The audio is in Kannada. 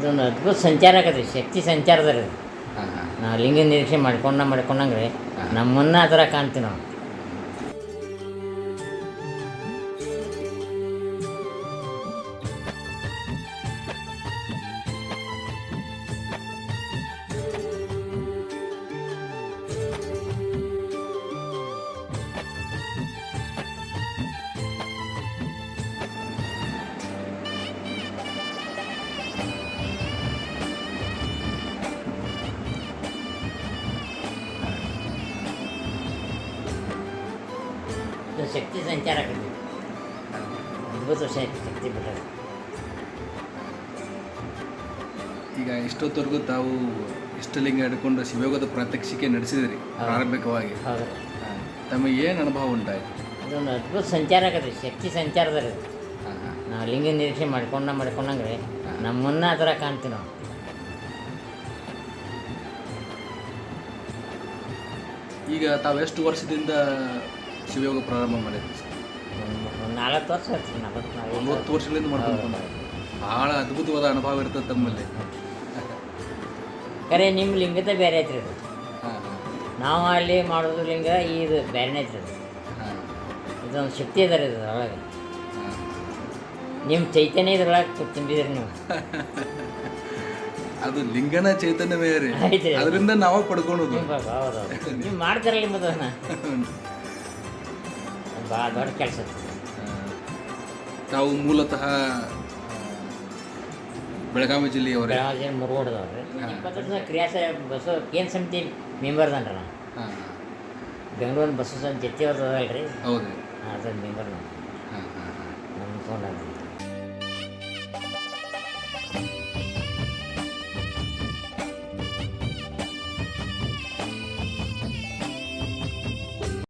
ಇದೊಂದು ಅದ್ಭುತ ಸಂಚಾರ ಆಗತ್ತೆ ಶಕ್ತಿ ಸಂಚಾರದ ರೀ ಹಾಂ ಹಾಂ. ನಾವು ಲಿಂಗ ನಿರೀಕ್ಷೆ ಮಾಡ್ಕೊಂಡ ಮಾಡ್ಕೊಂಡಂಗೆ. ನಮ್ಮನ್ನ ಆ ಥರ ಕಾಣ್ತೀವಿ ನಾವು. ಇದು ಶಕ್ತಿ ಸಂಚಾರ ಆಗತ್ತೆ ಅದ್ಭುತ ಶಕ್ತಿ ಶಕ್ತಿ ಬಿಟ್ಟರೆ ಈಗ ಎಷ್ಟೊತ್ತವರೆಗೂ ತಾವು ಇಷ್ಟಲಿಂಗ ಹಿಡ್ಕೊಂಡು ಶಿವಯೋಗದ ಪ್ರಾತ್ಯಕ್ಷಿಕೆ ನಡೆಸಿದಿರಿ ಆರಂಭಿಕವಾಗಿ ಹೌದು. ತಮಗೆ ಏನು ಅನುಭವ ಉಂಟಾಯಿತು? ಅದೊಂದು ಅದ್ಭುತ ಸಂಚಾರ ಆಗತ್ತೆ ಶಕ್ತಿ ಸಂಚಾರದಲ್ಲಿ. ನಾವು ಲಿಂಗ ನಿರೀಕ್ಷೆ ಮಾಡ್ಕೊಂಡ ಮಾಡ್ಕೊಂಡಂಗೆ ನಮ್ಮನ್ನ ಆ ಥರ ಕಾಣ್ತೀವಿ ನಾವು. ಈಗ ತಾವು ಎಷ್ಟು ವರ್ಷದಿಂದ ಶಿವಯೋಗ ಪ್ರಾರಂಭ ಮಾಡಿದ್ವಿ ಸರ್? ನಾಲ್ಕು ವರ್ಷ ಆಯ್ತು ನಾಲ್ಕು ಒಂಬತ್ತು ವರ್ಷಗಳಿಂದ ಮಾಡ್ಕೊಂಡು ಭಾಳ ಅದ್ಭುತವಾದ ಅನುಭವ ಇರ್ತದೆ ತಮ್ಮಲ್ಲಿ. ಕರೆ ನಿಮ್ಮ ಲಿಂಗದ ಬೇರೆ ಐತ್ರಿ ಅದು. ಹಾಂ ನಾವು ಅಲ್ಲಿ ಮಾಡೋದು ಲಿಂಗ ಇದು ಬೇರೆನೇ ಐತ್ರಿ ಅದು. ಹಾಂ. ಇದೊಂದು ಶಕ್ತಿ ಅದ ರೀ ಅದ್ರೊಳಗೆ ನಿಮ್ಮ ಚೈತನ್ಯ ಇದ್ರೊಳಗೆ ತುಂಬಿದ್ರಿ ನೀವು. ಅದು ಲಿಂಗನ ಚೈತನ್ಯ ರೀ. ಅದರಿಂದ ನಾವು ಪಡ್ಕೊಂಡು ಹೌದೌದು ಹೌದು ಹೌದು. ನೀವು ಮಾಡ್ತಾರಲ್ಲ ನಿಮ್ಮದನ್ನ. ಭಾಳ ದೊಡ್ಡ ಕೆಲಸ ತಾವು ಮೂಲತಃ ಬೆಳಗಾವಿ ಜಿಲ್ಲೆಯವರು? ಬೆಳಗಾವಿ ಜಿಲ್ಲೆ ಮುರುಗೋಡದವ್ರಿ. ಇಪ್ಪತ್ತು ವರ್ಷದ ಕ್ರಿಯಾಸ ಬಸ್ಸು ಕೇಂದ್ರ ಸಮಿತಿ ಮೆಂಬರ್ದನ್ರಿ ನಾವು ಹಾಂ. ಬೆಂಗಳೂರಿನ ಬಸ್ಸು ಜೊತೆ ಅವ್ರದ್ದು ಹೌದು. ಹೌದ್ರಿ ಅದ್ರ ಮೆಂಬರ್ ನಾನು. ಹಾಂ ಹಾಂ ಹಾಂ. ನಮ್ಮ ತೊಗೊಂಡ್ರಿ